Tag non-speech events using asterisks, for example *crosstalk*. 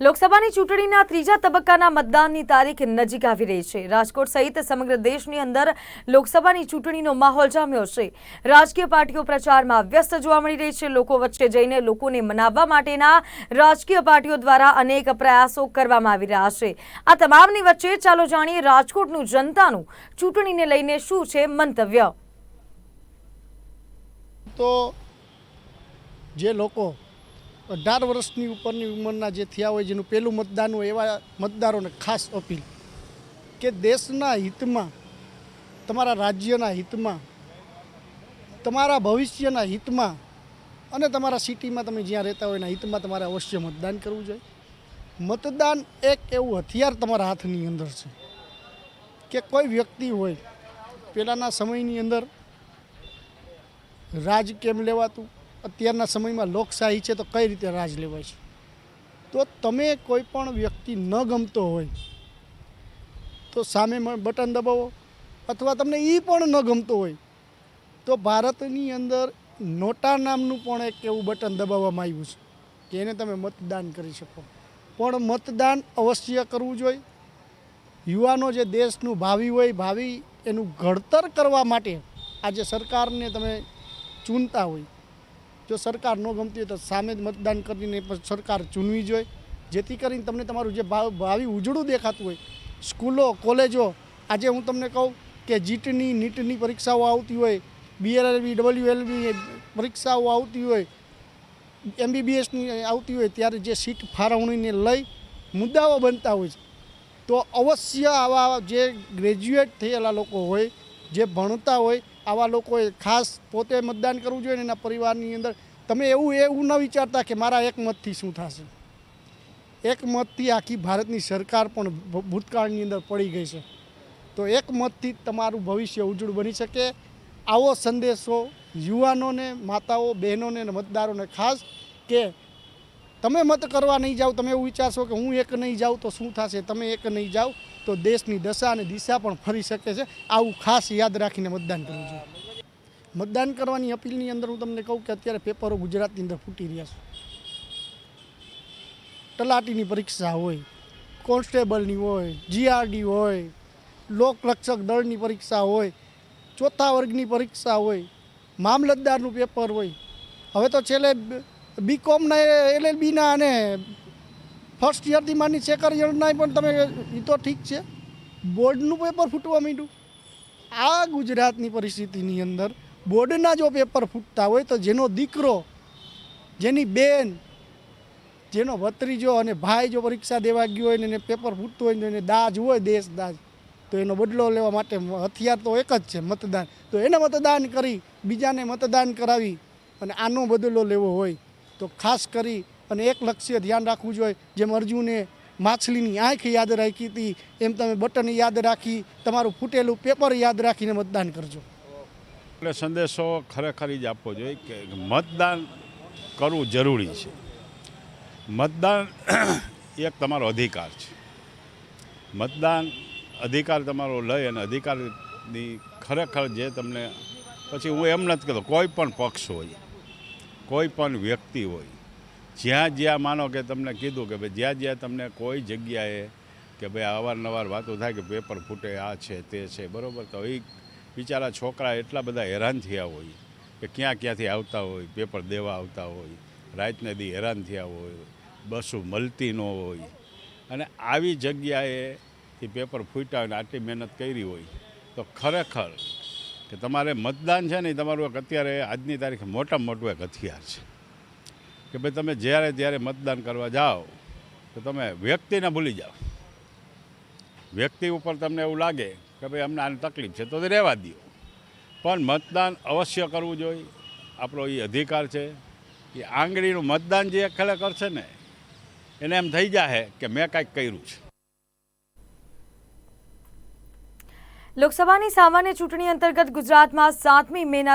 લોકસભાની ચૂંટણીના ત્રીજા તબક્કાના મતદાનની તારીખ નજીક આવી રહી છે. રાજકોટ સહિત સમગ્ર દેશની અંદર લોકસભાની ચૂંટણીનો માહોલ જામ્યો છે. રાજકીય પાર્ટીઓ પ્રચારમાં વ્યસ્ત જોવા મળી રહી છે. લોકો વચ્ચે જઈને લોકોને મનાવવા માટેના રાજકીય પાર્ટીઓ દ્વારા અનેક પ્રયાસો કરવામાં આવી રહ્યા છે. આ તમામની વચ્ચે ચાલો જાણીએ રાજકોટનું જનતાનું ચૂંટણીને લઈને શું છે મંતવ્ય? તો જે લોકો અઢાર વર્ષની ઉપરની ઉંમરના જે થયા હોય, જેનું પહેલું મતદાન હોય, એવા મતદારોને ખાસ અપીલ કે દેશના હિતમાં, તમારા રાજ્યના હિતમાં, તમારા ભવિષ્યના હિતમાં અને તમારા સિટીમાં તમે જ્યાં રહેતા હોય એના હિતમાં તમારે અવશ્ય મતદાન કરવું જોઈએ. મતદાન એક એવું હથિયાર તમારા હાથની અંદર છે કે કોઈ વ્યક્તિ હોય, પહેલાંના સમયની અંદર રાજ કેમ લેવાતું? અત્યારના સમયમાં લોકશાહી છે તો કઈ રીતે રાજ લેવાય છે? તો તમે કોઈ પણ વ્યક્તિ ન ગમતો હોય, તો સામે બટન દબાવો. અથવા તમને એ પણ ન ગમતો હોય, તો ભારતની અંદર નોટા નામનું પણ એક એવું બટન દબાવવામાં આવ્યું છે કે એને તમે મતદાન કરી શકો. પણ મતદાન અવશ્ય કરવું જોઈએ. યુવાનો જે દેશનું ભાવિ હોય, ભાવિ એનું ઘડતર કરવા માટે આજે સરકારને તમે ચૂનતા હોય જો સરકાર ન ગમતી હોય તો સામે જ મતદાન કરીને સરકાર ચૂનવી જોઈએ. જેથી કરીને તમને તમારું જે ભાવ- ભાવિ ઉજળું દેખાતું હોય, સ્કૂલો, કોલેજો, આજે હું તમને કહું કે જીટની, નીટની પરીક્ષાઓ આવતી હોય, બીએલએલબી, ડબલ્યુએલબી પરીક્ષાઓ આવતી હોય, એમબીબીએસની આવતી હોય ત્યારે જે સીટ ફાળવણીને લઈ મુદ્દાઓ બનતા હોય છે. તો અવશ્ય આવા જે ગ્રેજ્યુએટ થયેલા લોકો હોય, જે ભણતા હોય આવા લોકોએ ખાસ પોતે મતદાન કરવું જોઈએ ને એના પરિવારની અંદર. તમે એવું એવું ન વિચારતા કે મારા એક મતથી શું થશે. એક મતથી આખી ભારતની સરકાર પણ ભૂતકાળની અંદર પડી ગઈ છે. તો એક મતથી તમારું ભવિષ્ય ઉજ્જવળ બની શકે. આવો સંદેશો યુવાનોને, માતાઓ, બહેનોને મતદારોને ખાસ કે તમે મત કરવા નહીં જાઓ તમે એવું વિચારશો કે હું એક નહીં જાઉં તો શું થશે, તમે એક નહીં જાઓ. તો દેશની દશા અને દિશા પણ ફરી શકે છે. આવું ખાસ યાદ રાખીને મતદાન કરવું જોઈએ. મતદાન કરવાની અપીલની અંદર હું તમને કહું કે અત્યારે પેપરો ગુજરાતની અંદર ફૂટી રહ્યા છે. તલાટીની પરીક્ષા હોય, કોન્સ્ટેબલની હોય, જીઆરડી હોય લોકરક્ષક દળની પરીક્ષા હોય, ચોથા વર્ગની પરીક્ષા હોય, મામલતદારનું પેપર હોય. હવે તો છેલ્લે બીકોમના એલએલબીના અને ફર્સ્ટ યરથી માની સેકન્ડ યરના પણ તમે એ તો ઠીક છે. બોર્ડનું પેપર ફૂટવા માંડ્યું. આ ગુજરાતની પરિસ્થિતિની અંદર બોર્ડના જો પેપર ફૂટતા હોય તો જેનો દીકરો, જેની બેન, જેનો ભત્રીજો અને ભાઈ જો પરીક્ષા દેવા ગયો હોય ને એને પેપર ફૂટતું હોય ને એને દાજ હોય, દેશ દાજ, તો એનો બદલો લેવા માટે હથિયાર તો એક જ છે, મતદાન. તો એને મતદાન કરી, બીજાને મતદાન કરાવી અને આનો બદલો લેવો હોય તો ખાસ કરી અને એક લક્ષ્ય ધ્યાન રાખવું જોઈએ, જેમ અર્જુને માછલીની આંખ યાદ રાખી હતી, એમ તમે બટન યાદ રાખી, તમારું ફૂટેલું પેપર યાદ રાખીને મતદાન કરજો. એટલે સંદેશો ખરેખર જ આપવો જોઈએ કે મતદાન કરવું જરૂરી છે. મતદાન *clears throat* એક તમારો અધિકાર છે. મતદાન અધિકાર તમારો લઈ અને અધિકારની ખરેખર જે તમને, પછી હું એમ નથી કહેતો, કોઈ પણ પક્ષ હોય, કોઈ પણ વ્યક્તિ હોય જ્યાં જ્યાં માનો કે તમને કીધું કે ભાઈ જ્યાં જ્યાં તમને કોઈ જગ્યાએ કે ભાઈ અવારનવાર વાતો થાય કે પેપર ફૂટે, આ છે, તે છે, બરાબર? તો એ બિચારા છોકરા એટલા બધા હેરાન થયા હોય કે ક્યાં ક્યાંથી આવતા હોય, પેપર દેવા આવતા હોય, રાતને દી હેરાન થયા હોય, બસો મળતી ન હોય. અને આવી જગ્યાએ એ પેપર ફૂટ્યા હોય આટલી મહેનત કરી હોય તો ખરેખર કે તમારે મતદાન છે ને તમારું એક અત્યારે આજની તારીખે મોટામાં મોટું એક હથિયાર છે. કે ભાઈ તમે જ્યારે જ્યારે મતદાન કરવા જાઓ, તો તમે વ્યક્તિને ભૂલી જાઓ. વ્યક્તિ ઉપર તમને એવું લાગે કે ભાઈ અમને આની તકલીફ છે, તો રહેવા દો પણ મતદાન અવશ્ય કરવું જોઈએ. આપણો એ અધિકાર છે એ આંગળીનું મતદાન જે ખરેખર કરશે ને, એને એમ થઈ જાહે કે મેં કાંઈક કર્યું છે. લોકસભાની સામાન્ય ચૂંટણી અંતર્ગત ગુજરાતમાં સાતમી મેના